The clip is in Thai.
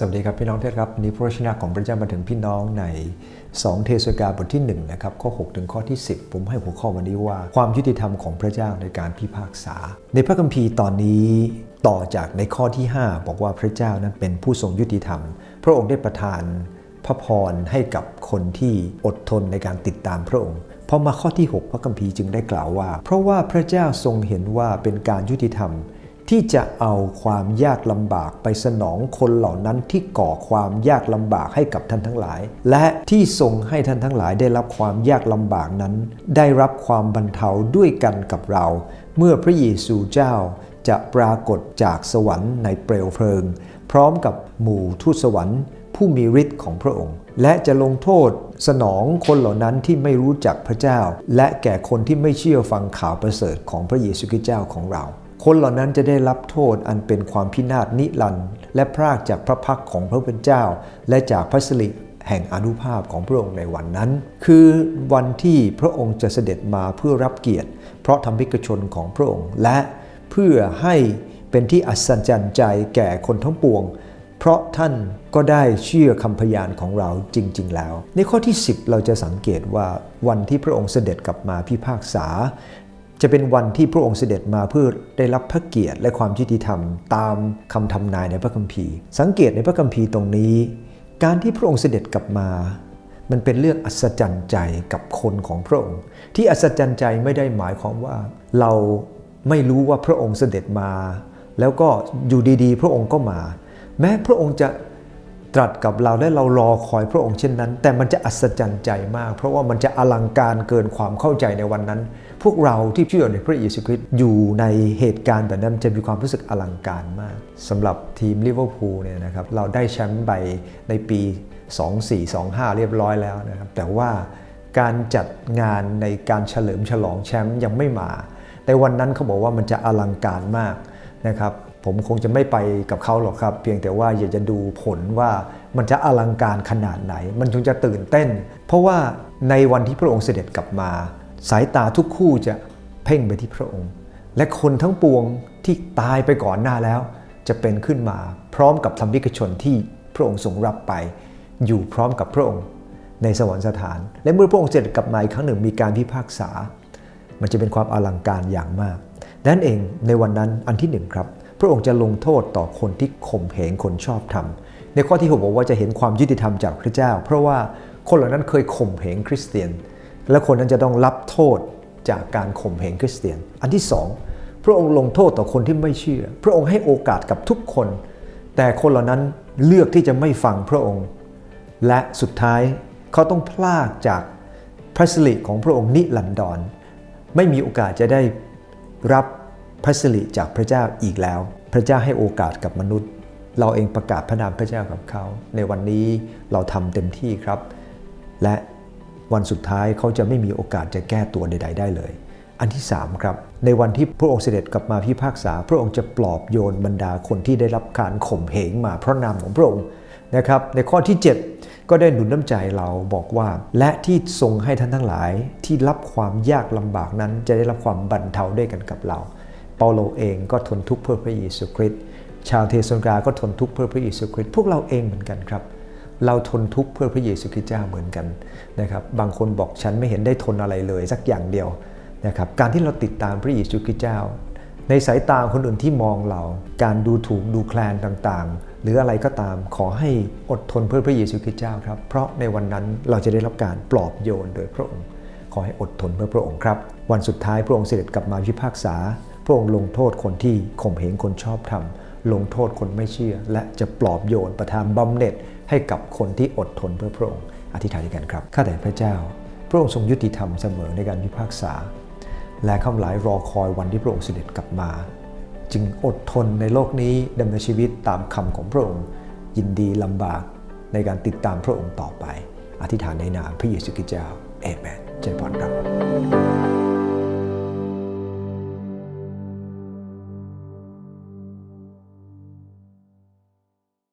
สวัสดีครับพี่น้องที่ครับวันนี้พระวจนะของพระเจ้ามาถึงพี่น้องใน 2 เทสกาบทที่1นะครับข้อ6ถึงข้อที่ 10 ผมให้หัวข้อวันนี้ว่า ความยุติธรรมของพระเจ้าในการพิพากษา ในพระคัมภีร์ตอนนี้ต่อจากในข้อที่ 5 บอกว่าพระเจ้านั้นเป็นผู้ทรงยุติธรรม พระองค์ได้ประทานพระพรให้กับคนที่อดทนในการติดตามพระองค์พอมาข้อที่ 6 พระคัมภีร์จึงได้กล่าวว่า เพราะว่าพระเจ้าทรงเห็นว่าเป็นการยุติธรรม ที่จะเอาความยากลำบากไปสนองคนเหล่านั้นที่ก่อความยากลำบากให้กับท่านทั้งหลาย และที่ทรงให้ท่านทั้งหลายได้รับความยากลำบากนั้น ได้รับความบรรเทาด้วยกันกับเรา เมื่อพระเยซูเจ้าจะปรากฏจากสวรรค์ในเปลวเพลิง พร้อมกับหมู่ทูตสวรรค์ผู้มีฤทธิ์ของพระองค์ และจะลงโทษสนองคนเหล่านั้นที่ไม่รู้จักพระเจ้า และแก่คนที่ไม่เชื่อฟังข่าวประเสริฐของพระเยซูคริสต์เจ้าของเรา คนเหล่านั้นจะได้รับโทษอันเป็นความพินาศนิรันดร์และพรากจากพระพักของพระผู้เป็นเจ้า และจากพระสิริแห่งอนุภาพของพระองค์ในวันนั้น คือวันที่พระองค์จะเสด็จมาเพื่อรับเกียรติ เพราะทำพิกชนของพระองค์ และเพื่อให้เป็นที่อัศจรรย์ใจแก่คนทั้งปวง เพราะท่านก็ได้เชื่อคำพยานของเราจริง ๆ แล้ว ในข้อที่ 10 เราจะสังเกตว่าวันที่พระองค์เสด็จกลับมาพิพากษา จะเป็นวันที่พระองค์เสด็จมาเพื่อได้รับพระเกียรติและความยุติธรรม ตามคำทำนายในพระคัมภีร์ สังเกตในพระคัมภีร์ตรงนี้ การที่พระองค์เสด็จกลับมา มันเป็นเรื่องอัศจรรย์ใจกับคนของพระองค์ ที่อัศจรรย์ใจไม่ได้หมายความว่า เราไม่รู้ว่าพระองค์เสด็จมา แล้วก็อยู่ดีๆ พระองค์ก็มา แม้พระองค์จะตรัสกับเราและเรารอคอยพระองค์เช่นนั้น แต่มันจะอัศจรรย์ใจมาก เพราะว่ามันจะอลังการเกินความเข้าใจในวันนั้น พวกเราที่เชื่อในพระเยซูคริสต์อยู่ในเหตุการณ์แบบนั้นจะมีความรู้สึกอลังการมากสำหรับทีมลิเวอร์พูลเนี่ยนะครับเราได้แชมป์ไปในปี 2425 เรียบร้อยแล้วนะครับแต่ว่าการจัดงานในการเฉลิมฉลองแชมป์ยังไม่มา แต่วันนั้นเขาบอกว่ามันจะอลังการมากนะครับผมคงจะไม่ไปกับเขาหรอกครับ เพียงแต่ว่าอยากจะดูผลว่ามันจะอลังการขนาดไหน มันคงจะตื่นเต้น เพราะว่าในวันที่พระองค์เสด็จกลับมา สายตาทุกคู่จะเพ่งไปที่พระองค์ และคนทั้งปวงที่ตายไปก่อนหน้าแล้ว จะเป็นขึ้นมาพร้อมกับธรรมิกชนที่พระองค์ทรงรับไป อยู่พร้อมกับพระองค์ ในสวรรคสถาน และเมื่อพระองค์เสด็จกลับมาอีกครั้งหนึ่งมีการพิพากษา มันจะเป็นความอลังการอย่างมากดังนั้นเองในวันนั้นอันที่หนึ่งครับ พระองค์จะลงโทษต่อคนที่ข่มเหงคนชอบธรรมในข้อที่6บอกว่าจะเห็นความยุติธรรมจากพระเจ้า เพราะว่าคนเหล่านั้นเคยข่มเหงคริสเตียน และคนนั้นจะต้องรับโทษจากการข่มเหงคริสเตียน อันที่สองพระองค์ลงโทษต่อคนที่ไม่เชื่อ พระองค์ให้โอกาสกับทุกคน แต่คนเหล่านั้นเลือกที่จะไม่ฟังพระองค์ และสุดท้ายเขาต้องพลากจากพระสิริของพระองค์นิรันดรไม่มีโอกาสจะได้รับพระสิริจากพระเจ้าอีกแล้ว พระเจ้าให้โอกาสกับมนุษย์ เราเองประกาศพระนามพระเจ้ากับเขา ในวันนี้เราทำเต็มที่ครับ และ วันสุดท้ายเขาจะไม่มีโอกาสจะแก้ตัวใด ๆ ได้เลย อันที่3ครับในวันที่พระองค์เสด็จกลับมาพิพากษา พระองค์จะปลอบโยนบรรดาคนที่ได้รับการข่มเหงมาเพราะนามของพระองค์นะครับในข้อที่ 7 ก็ได้หนุนน้ำใจเราบอกว่า และที่ทรงให้ท่านทั้งหลายที่รับความยากลำบากนั้น จะได้รับความบรรเทาด้วยกันกับเรา เปาโลเองก็ทนทุกข์เพื่อพระเยซูคริสต์ชาวเทสโลนิกาก็ทนทุกข์เพื่อพระเยซูคริสต์พวกเราเองเหมือนกันครับ เราทนทุกข์เพื่อพระเยซูคริสต์เจ้าเหมือนกันนะครับ บางคนบอกฉันไม่เห็นได้ทนอะไรเลยสักอย่างเดียวนะครับ การที่เราติดตามพระเยซูคริสต์เจ้า ในสายตาคนอื่นที่มองเรา การดูถูกดูแคลนต่างๆ หรืออะไรก็ตามขอให้อดทนเพื่อพระเยซูคริสต์เจ้าครับ เพราะในวันนั้นเราจะได้รับการปลอบโยนโดยพระองค์ ขอให้อดทนเพื่อพระองค์ครับ วันสุดท้ายพระองค์เสด็จกลับมาพิพากษา พระองค์ลงโทษคนที่ข่มเหงคนชอบธรรม ลงโทษคนไม่เชื่อ และจะปลอบโยนประทานบำเหน็จให้กับคนที่อดทนเพื่อพระองค์อธิษฐานด้วยกันครับข้าแต่พระเจ้า พระองค์ทรงยุติธรรมเสมอในการพิพากษา และข้าหลายรอคอยวันที่พระองค์เสด็จกลับมา จึงอดทนในโลกนี้ดำเนินชีวิตตามคำของพระองค์ ยินดีลำบากในการติดตามพระองค์ต่อไป อธิษฐานในนามพระเยซูคริสต์เจ้าเอเมนเจริญพรครับ